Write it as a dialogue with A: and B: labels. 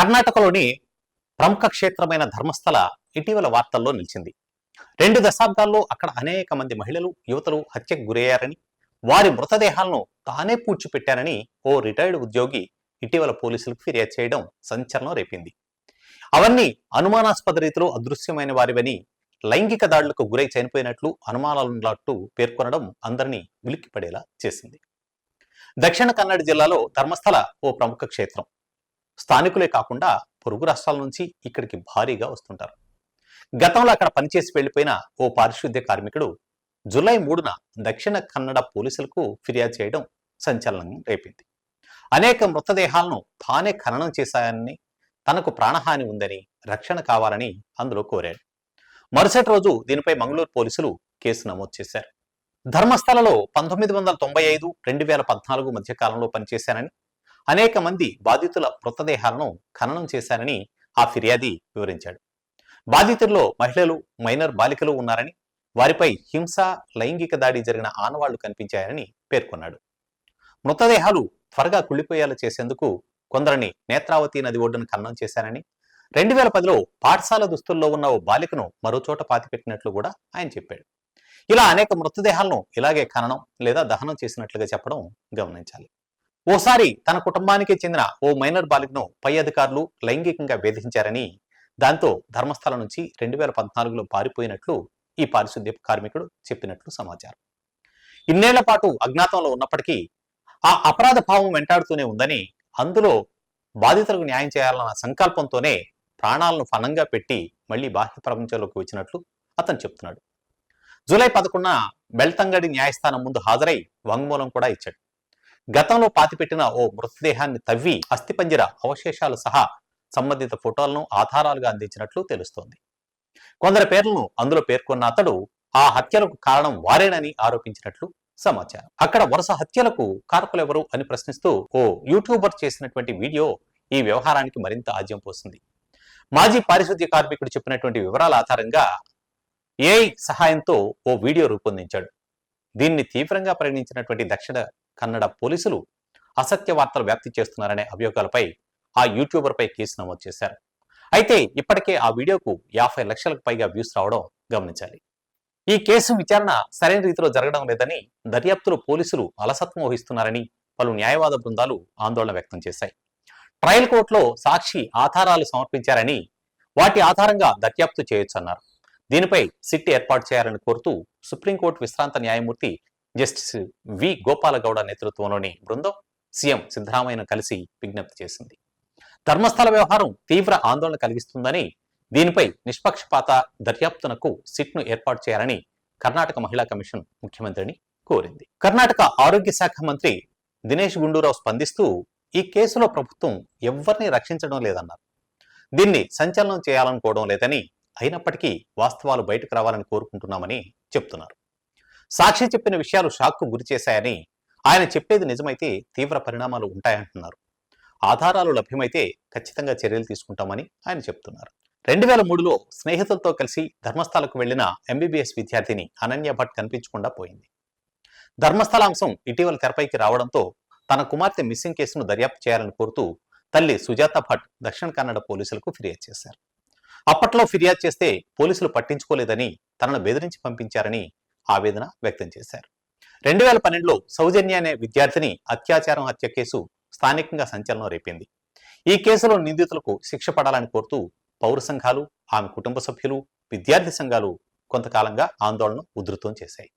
A: కర్ణాటకలోని ప్రముఖ క్షేత్రమైన ధర్మస్థల ఇటీవల వార్తల్లో నిలిచింది. రెండు దశాబ్దాల్లో అక్కడ అనేక మంది మహిళలు యువతలు హత్యకు గురయ్యారని వారి మృతదేహాలను తానే పూడ్చిపెట్టారని ఓ రిటైర్డ్ ఉద్యోగి ఇటీవల పోలీసులకు ఫిర్యాదు చేయడం సంచలనం రేపింది. అవన్నీ అనుమానాస్పద రీతిలో అదృశ్యమైన వారివని లైంగిక దాడులకు గురై చనిపోయినట్లు అనుమానాలున్నట్టు పేర్కొనడం అందరినీ ఉలిక్కిపడేలా చేసింది. దక్షిణ కన్నడ జిల్లాలో ధర్మస్థల ఓ ప్రముఖ క్షేత్రం. స్థానికులే కాకుండా పొరుగు రాష్ట్రాల నుంచి ఇక్కడికి భారీగా వస్తుంటారు. గతంలో అక్కడ పనిచేసి వెళ్ళిపోయిన ఓ పారిశుద్ధ్య కార్మికుడు జులై మూడున దక్షిణ కన్నడ పోలీసులకు ఫిర్యాదు చేయడం సంచలనం రేపింది. అనేక మృతదేహాలను తానే ఖననం చేశాయని తనకు ప్రాణహాని ఉందని రక్షణ కావాలని అందులో కోరాడు. మరుసటి రోజు దీనిపై మంగళూరు పోలీసులు కేసు నమోదు చేశారు. ధర్మస్థలలో పంతొమ్మిది వందల తొంభై ఐదు రెండు వేల పద్నాలుగు మధ్య కాలంలో పనిచేశానని అనేక మంది బాధితుల మృతదేహాలను ఖననం చేశారని ఆ ఫిర్యాది వివరించాడు. బాధితుల్లో మహిళలు మైనర్ బాలికలు ఉన్నారని వారిపై హింస లైంగిక దాడి జరిగిన ఆనవాళ్ళు కనిపించాయని పేర్కొన్నాడు. మృతదేహాలు త్వరగా కుళ్ళిపోయేలా చేసేందుకు కొందరిని నేత్రావతి నది ఒడ్డును ఖననం చేశారని రెండు వేల పదిలో పాఠశాల దుస్తుల్లో ఉన్న ఓ బాలికను మరోచోట పాతిపెట్టినట్లు కూడా ఆయన చెప్పాడు. ఇలా అనేక మృతదేహాలను ఇలాగే ఖననం లేదా దహనం చేసినట్లుగా చెప్పడం గమనించాలి. ఓసారి తన కుటుంబానికి చెందిన ఓ మైనర్ బాలికను పై అధికారులు లైంగికంగా వేధించారని దాంతో ధర్మస్థలం నుంచి రెండు వేల పద్నాలుగులో పారిపోయినట్లు ఈ పారిశుద్ధ్య కార్మికుడు చెప్పినట్లు సమాచారం. ఇన్నేళ్ళ పాటు అజ్ఞాతంలో ఉన్నప్పటికీ ఆ అపరాధ భావం వెంటాడుతూనే ఉందని అందులో బాధితులకు న్యాయం చేయాలన్న సంకల్పంతోనే ప్రాణాలను ఫణంగా పెట్టి మళ్ళీ బాహ్య ప్రపంచంలోకి వచ్చినట్లు అతను చెప్తున్నాడు. జూలై పదకొండున బెల్తంగడి న్యాయస్థానం ముందు హాజరై వాంగ్మూలం కూడా ఇచ్చాడు. గతంలో పాతిపెట్టిన ఓ మృతదేహాన్ని తవ్వి అస్థిపంజర అవశేషాలు సహా సంబంధిత ఫోటోలను ఆధారాలుగా అందించినట్లు తెలుస్తోంది. కొందరి పేర్లను అందులో పేర్కొన్న అతడు ఆ హత్యలకు కారణం వారేనని ఆరోపించినట్లు సమాచారం. అక్కడ వరుస హత్యలకు కారకులెవరు అని ప్రశ్నిస్తూ ఓ యూట్యూబర్ చేసినటువంటి వీడియో ఈ వ్యవహారానికి మరింత ఆజ్యం పోసింది. మాజీ పారిశుద్ధ్య కార్మికుడు చెప్పినటువంటి వివరాల ఆధారంగా ఏఐ సహాయంతో ఓ వీడియో రూపొందించాడు. దీన్ని తీవ్రంగా పరిగణించినటువంటి దక్షిణ కన్నడ పోలీసులు అసత్య వార్తలు వ్యాప్తి చేస్తున్నారనే అభియోగాలపై ఆ యూట్యూబర్ పై కేసు నమోదు చేశారు. అయితే ఇప్పటికే ఆ వీడియోకు యాభై లక్షలకు పైగా వ్యూస్ రావడం గమనించాలి. ఈ కేసు విచారణ సరైన రీతిలో జరగడం లేదని దర్యాప్తులో పోలీసులు అలసత్వం వహిస్తున్నారని పలు న్యాయవాద బృందాలు ఆందోళన వ్యక్తం చేశాయి. ట్రయల్ కోర్టులో సాక్షి ఆధారాలు సమర్పించారని వాటి ఆధారంగా దర్యాప్తు చేయొచ్చన్నారు. దీనిపై సిట్ ఏర్పాటు చేయాలని కోరుతూ సుప్రీంకోర్టు విశ్రాంత న్యాయమూర్తి జస్టిస్ వి. గోపాలగౌడ నేతృత్వంలోని బృందం సీఎం సిద్ధరామయ్యను కలిసి విజ్ఞప్తి చేసింది. ధర్మస్థల వ్యవహారం తీవ్ర ఆందోళన కలిగిస్తుందని దీనిపై నిష్పక్షపాత దర్యాప్తునకు సిట్ను ఏర్పాటు చేయాలని కర్ణాటక మహిళా కమిషన్ ముఖ్యమంత్రిని కోరింది. కర్ణాటక ఆరోగ్య శాఖ మంత్రి దినేష్ గుండూరావు స్పందిస్తూ ఈ కేసులో ప్రభుత్వం ఎవరిని రక్షించడం లేదన్నారు. దీన్ని సంచలనం చేయాలనుకోవడం లేదని అయినప్పటికీ వాస్తవాలు బయటకు రావాలని కోరుకుంటున్నామని చెప్తున్నారు. సాక్షి చెప్పిన విషయాలు షాక్కు గురి చేశాయని ఆయన చెప్పేది నిజమైతే తీవ్ర పరిణామాలు ఉంటాయంటున్నారు. ఆధారాలు లభ్యమైతే ఖచ్చితంగా చర్యలు తీసుకుంటామని ఆయన చెప్తున్నారు. రెండు వేల మూడులో స్నేహితులతో కలిసి ధర్మస్థలకు వెళ్ళిన ఎంబీబీఎస్ విద్యార్థిని అనన్య భట్ కనిపించకుండా పోయింది. ధర్మస్థల అంశం ఇటీవల తెరపైకి రావడంతో తన కుమార్తె మిస్సింగ్ కేసును దర్యాప్తు చేయాలని కోరుతూ తల్లి సుజాత భట్ దక్షిణ కన్నడ పోలీసులకు ఫిర్యాదు చేశారు. అప్పట్లో ఫిర్యాదు చేస్తే పోలీసులు పట్టించుకోలేదని తనను బెదిరించి పంపించారని ఆవేదన వ్యక్తం చేశారు. రెండు వేల పన్నెండులో సౌజన్య అనే విద్యార్థిని అత్యాచారం హత్య కేసు స్థానికంగా సంచలనం రేపింది. ఈ కేసులో నిందితులకు శిక్ష పడాలని కోరుతూ పౌర సంఘాలు ఆమె కుటుంబ సభ్యులు విద్యార్థి సంఘాలు కొంతకాలంగా ఆందోళన ఉధృతం చేశాయి.